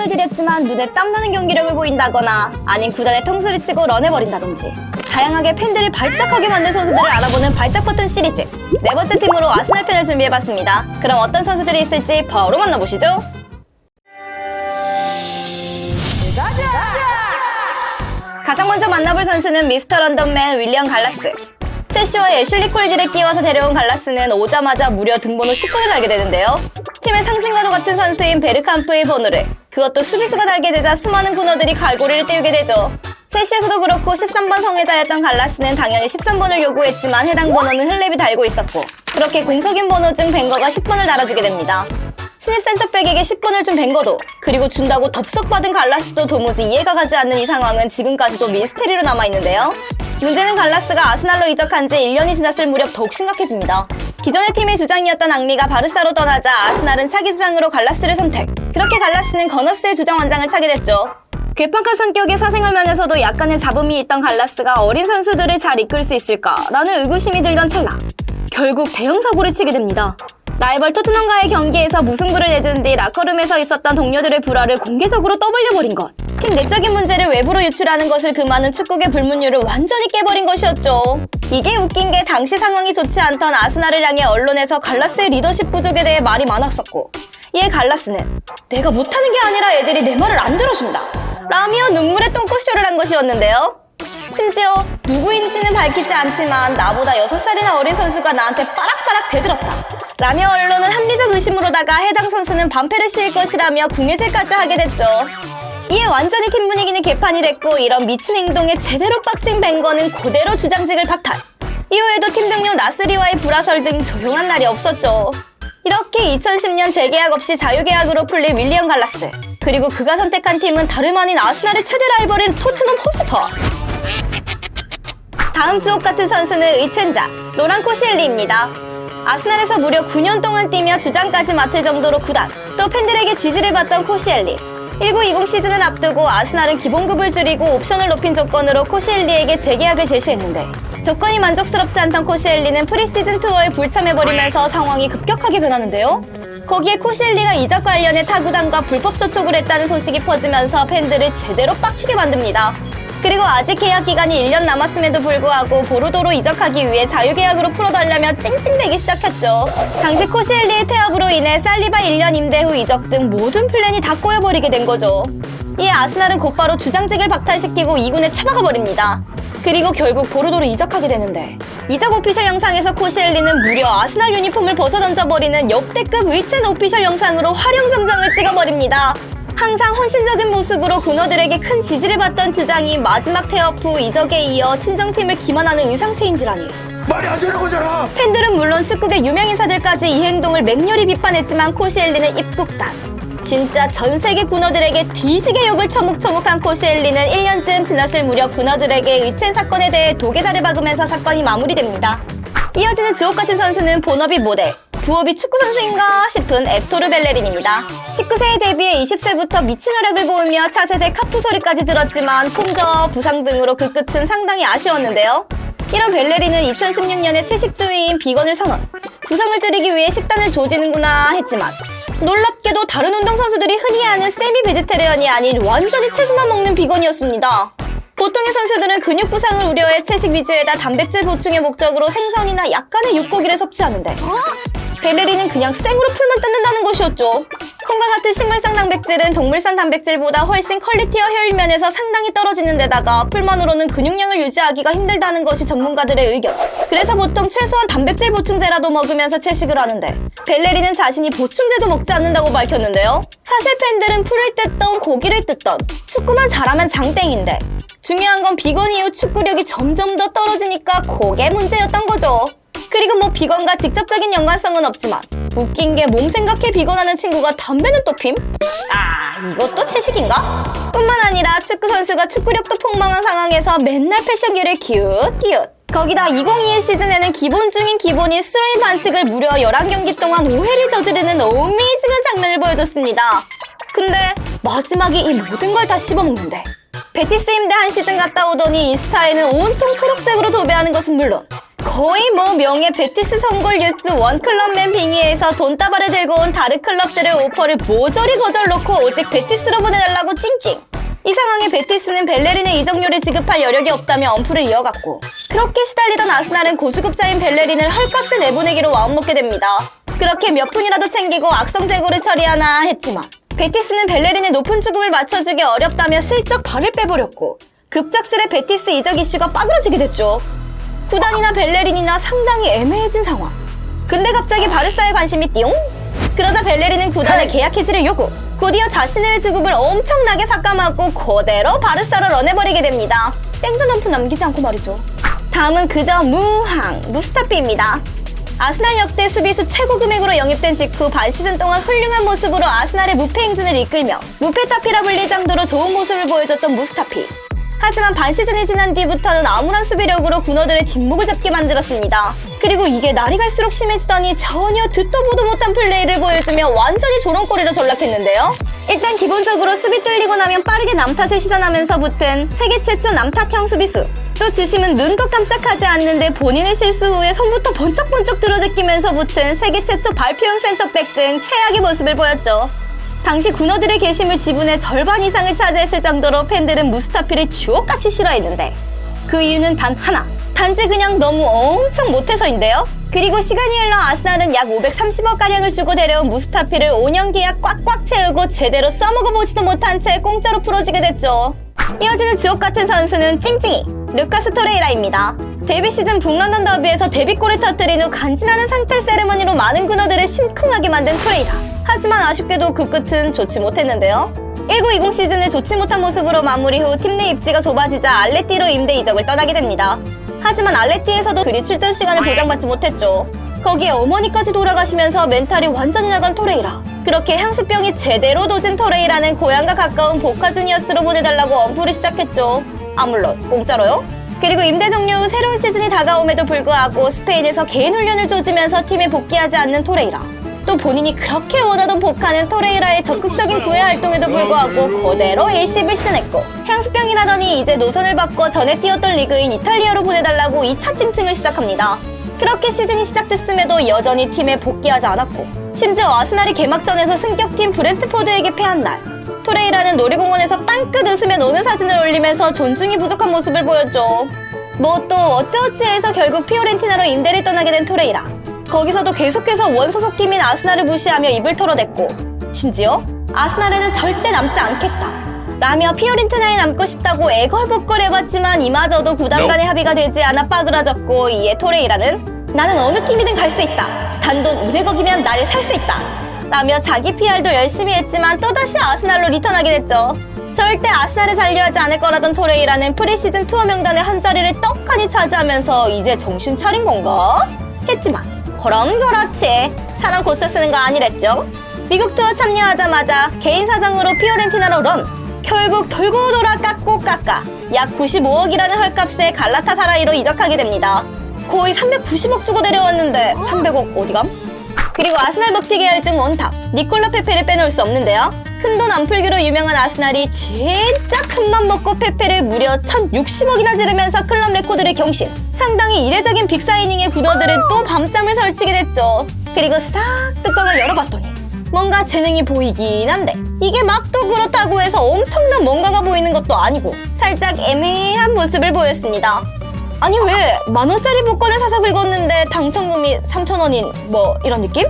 손을 들였지만 눈에 땀나는 경기력을 보인다거나 아닌 구단의 통수를 치고 런해버린다든지 다양하게 팬들을 발작하게 만든 선수들을 알아보는 발작 버튼 시리즈 네 번째 팀으로 아스날 팬을 준비해봤습니다. 그럼 어떤 선수들이 있을지 바로 만나보시죠. 가장 먼저 만나볼 선수는 미스터 런던맨 윌리엄 갈라스. 첼시와 애슐리 콜디를 끼워서 데려온 갈라스는 오자마자 무려 등번호 10번을 달게 되는데요. 팀의 상승과도 같은 선수인 베르캄프의 번호를 그것도 수비수가 달게 되자 수많은 코너들이 갈고리를 띄우게 되죠. 첼시에서도 그렇고 13번 성애자였던 갈라스는 당연히 13번을 요구했지만 해당 번호는 흘랩이 달고 있었고 그렇게 공석인 번호 중 벵거가 10번을 달아주게 됩니다. 신입 센터백에게 10번을 준 벵거도 그리고 준다고 덥석 받은 갈라스도 도무지 이해가 가지 않는 이 상황은 지금까지도 미스테리로 남아있는데요. 문제는 갈라스가 아스날로 이적한 지 1년이 지났을 무렵 더욱 심각해집니다. 기존의 팀의 주장이었던 앙리가 바르사로 떠나자 아스날은 차기 주장으로 갈라스를 선택. 그렇게 갈라스는 거너스의 주장 원장을 차게 됐죠. 괴팍한 성격의 사생활 면에서도 약간의 잡음이 있던 갈라스가 어린 선수들을 잘 이끌 수 있을까라는 의구심이 들던 찰나 결국 대형 사고를 치게 됩니다. 라이벌 토트넘과의 경기에서 무승부를 내준 뒤 라커룸에서 있었던 동료들의 불화를 공개적으로 떠벌려버린 것. 팀 내적인 문제를 외부로 유출하는 것을 금하는 축구계 불문율을 완전히 깨버린 것이었죠. 이게 웃긴 게 당시 상황이 좋지 않던 아스날을 향해 언론에서 갈라스의 리더십 부족에 대해 말이 많았었고 이에 갈라스는 내가 못하는 게 아니라 애들이 내 말을 안 들어준다 라며 눈물의 똥꼬쇼를 한 것이었는데요. 심지어 누구인지는 밝히지 않지만 나보다 6살이나 어린 선수가 나한테 빠락빠락 대들었다. 라며 언론은 합리적 의심으로다가 해당 선수는 씌일 것이라며 궁예질까지 하게 됐죠. 이에 완전히 팀 분위기는 개판이 됐고 이런 미친 행동에 제대로 빡친 벵거는 그대로 주장직을 박탈. 이후에도 팀 동료 나스리와의 불화설 등 조용한 날이 없었죠. 이렇게 2010년 재계약 없이 자유계약으로 풀린 윌리엄 갈라스. 그리고 그가 선택한 팀은 다름 아닌 아스날의 최대 라이벌인 토트넘 호스퍼. 다음 주옥 같은 선수는 의첸자 로란 코시엘리입니다. 아스날에서 무려 9년 동안 뛰며 주장까지 맡을 정도로 구단, 또 팬들에게 지지를 받던 코시엘리. 1920 시즌을 앞두고 아스날은 기본급을 줄이고 옵션을 높인 조건으로 코시엘리에게 재계약을 제시했는데 조건이 만족스럽지 않던 코시엘리는 프리시즌 투어에 불참해버리면서 상황이 급격하게 변하는데요. 거기에 코시엘리가 이적 관련해 타구단과 불법 접촉을 했다는 소식이 퍼지면서 팬들을 제대로 빡치게 만듭니다. 그리고 아직 계약 기간이 1년 남았음에도 불구하고 보르도로 이적하기 위해 자유계약으로 풀어달라며 찡찡대기 시작했죠. 당시 코시엘리의 태업으로 인해 살리바 1년 임대 후 이적 등 모든 플랜이 다 꼬여버리게 된 거죠. 이에 아스날은 곧바로 주장직을 박탈시키고 2군에 처박아 버립니다. 그리고 결국 보르도로 이적하게 되는데 이적 오피셜 영상에서 코시엘리는 무려 아스날 유니폼을 벗어던져버리는 역대급 위첸 오피셜 영상으로 활용점정을 찍어버립니다. 항상 헌신적인 모습으로 군어들에게 큰 지지를 받던 주장이 마지막 태업 후 이적에 이어 친정팀을 기만하는 의상 체인지라니. 말이 안 되는 거잖아. 팬들은 물론 축구계 유명 인사들까지 이 행동을 맹렬히 비판했지만 코시엘리는 입국 단. 진짜 전 세계 군어들에게 뒤지게 욕을 처묵처묵한 코시엘리는 1년쯤 지났을 무렵 군어들에게 의첸 사건에 대해 도계자를 박으면서 사건이 마무리됩니다. 이어지는 주옥 같은 선수는 본업이 모델, 부업이 축구 선수인가 싶은 액토르 벨레린입니다. 19세에 데뷔해 20세부터 미친 활약을 보이며 차세대 카푸 소리까지 들었지만 폼저와 부상 등으로 그 끝은 상당히 아쉬웠는데요. 이런 벨레린은 2016년에 채식주의인 비건을 선언. 부상을 줄이기 위해 식단을 조지는구나 했지만 놀랍게도 다른 운동선수들이 흔히 아는 세미 베지테리언이 아닌 완전히 채소만 먹는 비건이었습니다. 보통의 선수들은 근육 부상을 우려해 채식 위주에다 단백질 보충의 목적으로 생선이나 약간의 육고기를 섭취하는데 벨레리는 그냥 생으로 풀만 뜯는다는 것이었죠. 콩과 같은 식물성 단백질은 동물성 단백질보다 훨씬 퀄리티와 효율 면에서 상당히 떨어지는 데다가 풀만으로는 근육량을 유지하기가 힘들다는 것이 전문가들의 의견. 그래서 보통 최소한 단백질 보충제라도 먹으면서 채식을 하는데 벨레리는 자신이 보충제도 먹지 않는다고 밝혔는데요. 사실 팬들은 풀을 뜯던 고기를 뜯던 축구만 잘하면 장땡인데 중요한 건 비건 이후 축구력이 점점 더 떨어지니까 그게 문제였던 거죠. 그리고 뭐 비건과 직접적인 연관성은 없지만 웃긴 게 몸 생각해 비건하는 친구가 담배는 또 핌? 아 이것도 채식인가? 뿐만 아니라 축구 선수가 축구력도 폭망한 상황에서 맨날 패션계를 기웃기웃 거기다 2021 시즌에는 기본 중인 기본인 스로인 반칙을 무려 11경기 동안 5회를 저지르는 어메이징한 장면을 보여줬습니다. 근데 마지막에 이 모든 걸 다 씹어먹는데 베티스 임대 한 시즌 갔다 오더니 인스타에는 온통 초록색으로 도배하는 것은 물론 거의 뭐 명예 베티스 선골 뉴스 원클럽맨 빙의에서 돈다발을 들고 온 다른 클럽들의 오퍼를 모조리 거절 놓고 오직 베티스로 보내달라고 찡찡. 이 상황에 베티스는 벨레린의 이적료를 지급할 여력이 없다며 엄프를 이어갔고 그렇게 시달리던 아스날은 고수급자인 벨레린을 헐값에 내보내기로 마음먹게 됩니다. 그렇게 몇 푼이라도 챙기고 악성 재고를 처리하나 했지만 베티스는 벨레린의 높은 주급을 맞춰주기 어렵다며 슬쩍 발을 빼버렸고 급작스레 베티스 이적 이슈가 빠그러지게 됐죠. 구단이나 벨레린이나 상당히 애매해진 상황. 근데 갑자기 바르사의 관심이 띠용? 그러다 벨레린은 구단의 계약 해지를 요구. 곧이어 자신의 주급을 엄청나게 삭감하고 그대로 바르사로 런해버리게 됩니다. 땡전 한 푼 남기지 않고 말이죠. 다음은 그저 무항 무스타피입니다. 아스날 역대 수비수 최고 금액으로 영입된 직후 반 시즌 동안 훌륭한 모습으로 아스날의 무패 행진을 이끌며 무패타피라 불릴 정도로 좋은 모습을 보여줬던 무스타피. 하지만 반 시즌이 지난 뒤부터는 암울한 수비력으로 군어들의 뒷목을 잡게 만들었습니다. 그리고 이게 날이 갈수록 심해지더니 전혀 듣도 보도 못한 플레이를 보여주며 완전히 조롱거리로 전락했는데요. 일단 기본적으로 수비 뚫리고 나면 빠르게 남탓을 시전하면서 붙은 세계 최초 남탓형 수비수. 또 주심은 눈도 깜짝하지 않는데 본인의 실수 후에 손부터 번쩍번쩍 들어제끼면서 붙은 세계 최초 발표용 센터백 등 최악의 모습을 보였죠. 당시 군어들의 계심을 지분의 절반 이상을 차지했을 정도로 팬들은 무스타피를 주옥같이 싫어했는데 그 이유는 단 하나. 단지 그냥 너무 엄청 못해서인데요. 그리고 시간이 흘러 아스날은 약 530억가량을 주고 데려온 무스타피를 5년 계약 꽉꽉 채우고 제대로 써먹어보지도 못한 채 공짜로 풀어지게 됐죠. 이어지는 주옥같은 선수는 찡찡이 루카스 토레이라입니다. 데뷔 시즌 북런던 더비에서 데뷔골을 터뜨린 후 간지나는 상탈 세레머니로 많은 군어들을 심쿵하게 만든 토레이라 하지만 아쉽게도 그 끝은 좋지 못했는데요. 1920 시즌을 좋지 못한 모습으로 마무리 후 팀 내 입지가 좁아지자 알레티로 임대 이적을 떠나게 됩니다. 하지만 알레티에서도 그리 출전 시간을 보장받지 못했죠. 거기에 어머니까지 돌아가시면서 멘탈이 완전히 나간 토레이라. 그렇게 향수병이 제대로 도진 토레이라는 고향과 가까운 보카 주니어스로 보내달라고 엄포를 시작했죠. 아 물론 공짜로요? 그리고 임대 종료 후 새로운 시즌이 다가옴에도 불구하고 스페인에서 개인 훈련을 조지면서 팀에 복귀하지 않는 토레이라. 또 본인이 그렇게 원하던 보카는 토레이라의 적극적인 구애 활동에도 불구하고 그대로 일시불 신했고 향수병이라더니 이제 노선을 바꿔 전에 뛰었던 리그인 이탈리아로 보내달라고 2차 찡찡을 시작합니다. 그렇게 시즌이 시작됐음에도 여전히 팀에 복귀하지 않았고 심지어 아스날이 개막전에서 승격팀 브렌트포드에게 패한 날 토레이라는 놀이공원에서 빵긋 웃으며 노는 사진을 올리면서 존중이 부족한 모습을 보였죠. 뭐 또 어찌어찌해서 결국 피오렌티나로 임대를 떠나게 된 토레이라 거기서도 계속해서 원소속 팀인 아스날을 무시하며 입을 털어댔고 심지어 아스날에는 절대 남지 않겠다. 라며 피오렌티나에 남고 싶다고 애걸복걸 해봤지만 이마저도 구단 간의 합의가 되지 않아 빠그라졌고 이에 토레이라는 나는 어느 팀이든 갈 수 있다. 단돈 200억이면 나를 살 수 있다. 라며 자기 PR도 열심히 했지만 또다시 아스날로 리턴하게 됐죠. 절대 아스날을 잔류하지 않을 거라던 토레이라는 프리시즌 투어 명단의 한 자리를 떡하니 차지하면서 이제 정신 차린 건가? 했지만 그럼 그렇지. 사람 고쳐 쓰는 거 아니랬죠? 미국 투어 참여하자마자 개인 사정으로 피오렌티나로 런. 결국 돌고 돌아 깎고 깎아 약 95억이라는 헐값에 갈라타사라이로 이적하게 됩니다. 거의 390억 주고 데려왔는데 300억 어디감? 그리고 아스날 먹튀 계열 중 원탑 니콜라 페페를 빼놓을 수 없는데요. 큰 돈 안 풀기로 유명한 아스날이 진짜 큰맘 먹고 페페를 무려 1060억이나 지르면서 클럽 레코드를 경신. 상당히 이례적인 빅사이닝의 군어들은 또 밤잠을 설치게 됐죠. 그리고 싹 뚜껑을 열어봤더니 뭔가 재능이 보이긴 한데 이게 막 또 그렇다고 해서 엄청난 뭔가가 보이는 것도 아니고 살짝 애매한 모습을 보였습니다. 아니 왜 만원짜리 복권을 사서 긁었는데 당첨금이 3천원인 뭐 이런 느낌?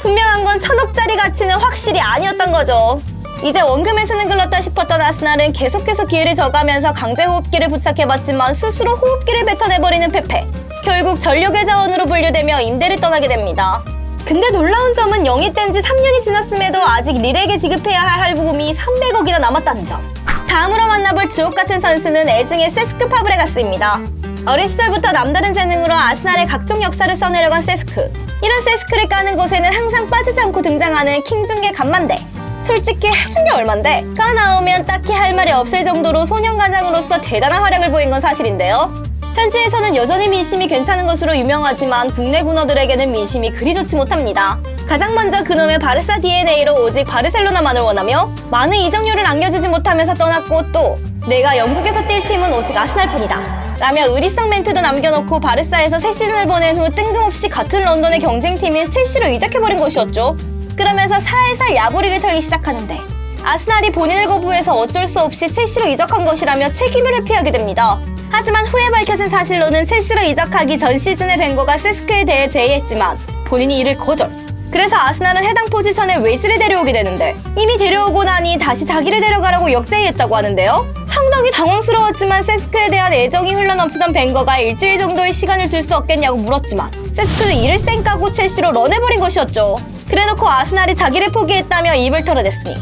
분명한 건 천억짜리 가치는 확실히 아니었던 거죠. 이제 원금에 쓰는 글렀다 싶었던 아스날은 계속해서 기회를 져가면서 강제 호흡기를 부착해봤지만 스스로 호흡기를 뱉어내버리는 페페. 결국 전력의 자원으로 분류되며 임대를 떠나게 됩니다. 근데 놀라운 점은 영입된 지 3년이 지났음에도 아직 릴에게 지급해야 할 할부금이 300억이나 남았다는 점. 다음으로 만나볼 주옥 같은 선수는 애증의 세스크 파브레가스입니다. 어린 시절부터 남다른 재능으로 아스날의 각종 역사를 써내려간 세스크. 이런 세스크를 까는 곳에는 항상 빠지지 않고 등장하는 킹중계 간만대. 솔직히 해준 게 얼만데 까 나오면 딱히 할 말이 없을 정도로 소년가장으로서 대단한 활약을 보인 건 사실인데요. 현지에서는 여전히 민심이 괜찮은 것으로 유명하지만 국내 군어들에게는 민심이 그리 좋지 못합니다. 가장 먼저 그놈의 바르사 DNA로 오직 바르셀로나만을 원하며 많은 이적료를 안겨주지 못하면서 떠났고 또 내가 영국에서 뛸 팀은 오직 아스날뿐이다. 라며 의리성 멘트도 남겨놓고 바르사에서 새 시즌을 보낸 후 뜬금없이 같은 런던의 경쟁팀인 첼시로 이적해버린 것이었죠. 그러면서 살살 야부리를 털기 시작하는데 아스날이 본인을 거부해서 어쩔 수 없이 첼시로 이적한 것이라며 책임을 회피하게 됩니다. 하지만 후에 밝혀진 사실로는 첼시로 이적하기 전 시즌에 벵거가 세스크에 대해 제의했지만 본인이 이를 거절. 그래서 아스날은 해당 포지션에 웨이스를 데려오게 되는데 이미 데려오고 나니 다시 자기를 데려가라고 역제의했다고 하는데요. 상당히 당황스러웠지만 세스크에 대한 애정이 흘러넘치던 벵거가 일주일 정도의 시간을 줄 수 없겠냐고 물었지만 세스크는 이를 쌩까고 첼시로 런해버린 것이었죠. 그래놓고 아스날이 자기를 포기했다며 입을 털어댔으니.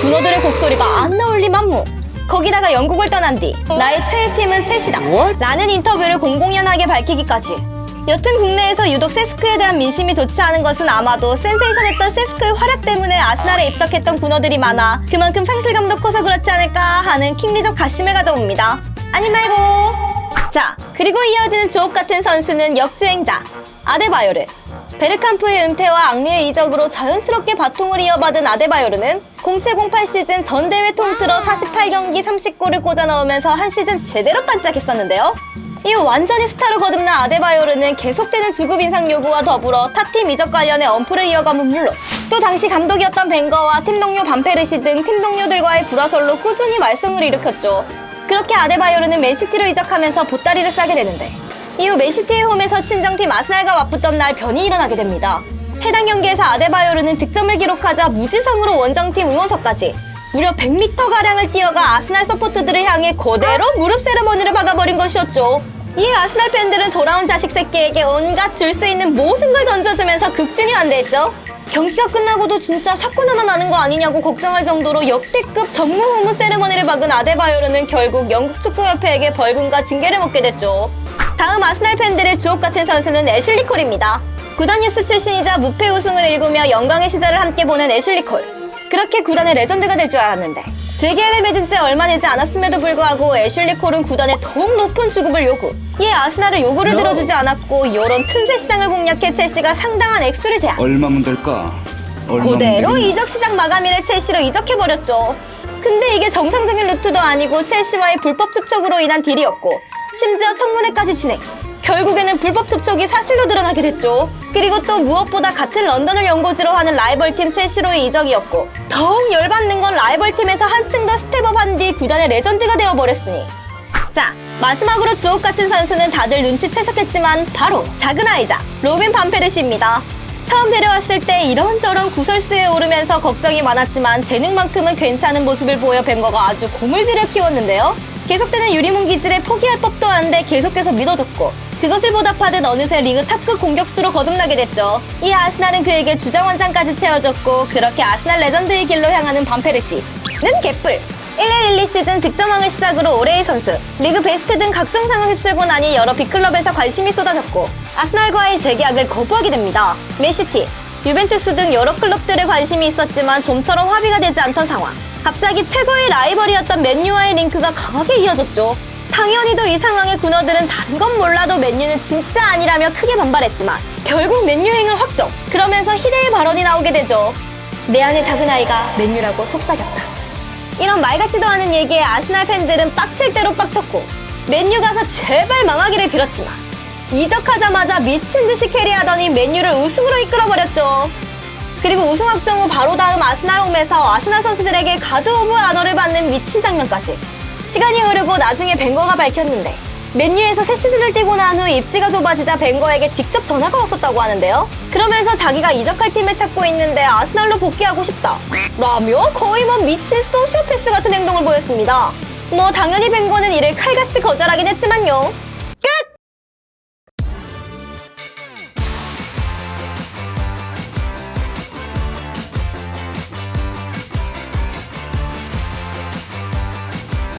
군호들의 곡소리가 안 나올 리 만무. 거기다가 영국을 떠난 뒤 나의 최애 팀은 첼시다? 라는 인터뷰를 공공연하게 밝히기까지. 여튼 국내에서 유독 세스크에 대한 민심이 좋지 않은 것은 아마도 센세이션했던 세스크의 활약 때문에 아스날에 입덕했던 군어들이 많아 그만큼 상실감도 커서 그렇지 않을까 하는 킹리적 가심을 가져옵니다. 아니 말고. 자 그리고 이어지는 주옥 같은 선수는 역주행자 아데바요르 베르캄프의 은퇴와 앙리의 이적으로 자연스럽게 바통을 이어받은 아데바요르는 0708 시즌 전 대회 통틀어 48경기 30골을 꽂아 넣으면서 한 시즌 제대로 반짝했었는데요. 이후 완전히 스타로 거듭난 아데바요르는 계속되는 주급 인상 요구와 더불어 타팀 이적 관련해 엄포를 이어감은 물론 또 당시 감독이었던 벵거와 팀 동료 반페르시 등 팀 동료들과의 불화설로 꾸준히 말썽을 일으켰죠. 그렇게 아데바요르는 맨시티로 이적하면서 보따리를 싸게 되는데 이후 맨시티의 홈에서 친정팀 아스날과 맞붙던 날 변이 일어나게 됩니다. 해당 경기에서 아데바요르는 득점을 기록하자 무지성으로 원정팀 응원석까지 무려 100m가량을 뛰어가 아스날 서포트들을 향해 그대로 무릎 세레머니를 박아버린 것이었죠. 이에 아스날 팬들은 돌아온 자식 새끼에게 온갖 줄 수 있는 모든 걸 던져주면서 극진히 완대했죠. 경기가 끝나고도 진짜 사건 하나 나는 거 아니냐고 걱정할 정도로 역대급 전무 후무 세레머니를 박은 아데바요르는 결국 영국 축구협회에게 벌금과 징계를 먹게 됐죠. 다음 아스날 팬들의 주옥 같은 선수는 애슐리 콜입니다. 구단 뉴스 출신이자 무패 우승을 일구며 영광의 시절을 함께 보낸 애슐리 콜. 그렇게 구단의 레전드가 될 줄 알았는데 재계약을 맺은 지 얼마 되지 않았음에도 불구하고 애슐리 콜은 구단에 더욱 높은 주급을 요구. 이에 아스날은 요구를 들어주지 않았고 이런 틈새 시장을 공략해 첼시가 상당한 액수를 제한. 얼마면 될까? 얼마면 그대로 되겠나? 이적 시장 마감일에 첼시로 이적해 버렸죠. 근데 이게 정상적인 루트도 아니고 첼시와의 불법 접촉으로 인한 딜이었고 심지어 청문회까지 진행. 결국에는 불법 접촉이 사실로 드러나게 됐죠. 그리고 또 무엇보다 같은 런던을 연고지로 하는 라이벌팀 첼시로의 이적이었고 더욱 열받는 건 라이벌팀에서 한층 더 스텝업한 뒤 구단의 레전드가 되어버렸으니 자, 마지막으로 주옥 같은 선수는 다들 눈치채셨겠지만 바로 작은 아이자 로빈 반페르시입니다. 처음 데려왔을 때 이런저런 구설수에 오르면서 걱정이 많았지만 재능만큼은 괜찮은 모습을 보여 뵌거가 아주 공을 들여 키웠는데요. 계속되는 유리문 기질에 포기할 법도 한데 계속해서 믿어줬고 그것을 보답하듯 어느새 리그 탑급 공격수로 거듭나게 됐죠. 이 아스날은 그에게 주장 원장까지 채워줬고 그렇게 아스날 레전드의 길로 향하는 반페르시는 개뿔! 1112 시즌 득점왕을 시작으로 올해의 선수, 리그 베스트 등 각종 상을 휩쓸고 나니 여러 빅클럽에서 관심이 쏟아졌고 아스날과의 재계약을 거부하게 됩니다. 맨시티, 유벤투스 등 여러 클럽들의 관심이 있었지만 좀처럼 합의가 되지 않던 상황. 갑자기 최고의 라이벌이었던 맨유와의 링크가 강하게 이어졌죠. 당연히도 이 상황에 군어들은 다른 건 몰라도 맨유는 진짜 아니라며 크게 반발했지만 결국 맨유행을 확정. 그러면서 희대의 발언이 나오게 되죠. 내 안의 작은 아이가 맨유라고 속삭였다. 이런 말 같지도 않은 얘기에 아스날 팬들은 빡칠 대로 빡쳤고 맨유 가서 제발 망하기를 빌었지만 이적하자마자 미친 듯이 캐리하더니 맨유를 우승으로 이끌어버렸죠. 그리고 우승 확정 후 바로 다음 아스날 홈에서 아스날 선수들에게 가드 오브 아너를 받는 미친 장면까지 시간이 흐르고 나중에 벵거가 밝혔는데 맨유에서 새 시즌을 뛰고 난 후 입지가 좁아지자 벵거에게 직접 전화가 왔었다고 하는데요. 그러면서 자기가 이적할 팀을 찾고 있는데 아스날로 복귀하고 싶다. 라며 거의 뭐 미친 소시오패스 같은 행동을 보였습니다. 뭐 당연히 벵거는 이를 칼같이 거절하긴 했지만요.